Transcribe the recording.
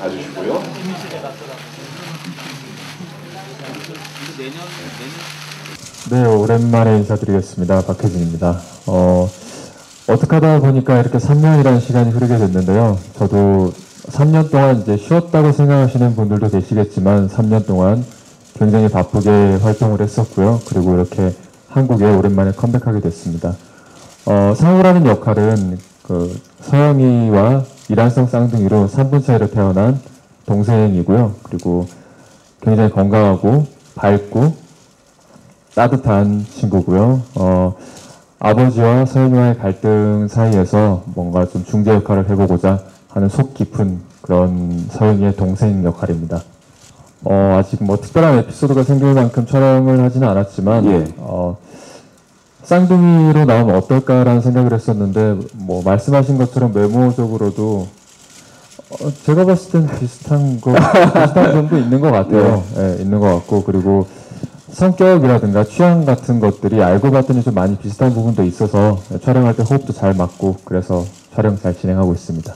봐주시고요. 네, 오랜만에 인사드리겠습니다. 박혜진입니다. 어, 어떻게 하다 보니까 이렇게 3년이라는 시간이 흐르게 됐는데요. 저도 3년 동안 이제 쉬었다고 생각하시는 분들도 계시겠지만 3년 동안 굉장히 바쁘게 활동을 했었고요. 그리고 이렇게 한국에 오랜만에 컴백하게 됐습니다. 어, 상우라는 역할은 그 서영이와 이란성 쌍둥이로 3분 차이로 태어난 동생이고요. 그리고 굉장히 건강하고 밝고 따뜻한 친구고요. 어, 아버지와 서연이와의 갈등 사이에서 뭔가 좀 중재 역할을 해보고자 하는 속 깊은 그런 서연이의 동생 역할입니다. 어, 아직 뭐 특별한 에피소드가 생길 만큼 촬영을 하지는 않았지만, 예. 어, 쌍둥이로 나오면 어떨까라는 생각을 했었는데, 뭐, 말씀하신 것처럼 외모적으로도, 어, 제가 봤을 땐 비슷한 거, 비슷한 점도 있는 것 같아요. 예, 있는 것 같고, 그리고 성격이라든가 취향 같은 것들이 알고 봤더니 좀 많이 비슷한 부분도 있어서 촬영할 때 호흡도 잘 맞고, 그래서 촬영 잘 진행하고 있습니다.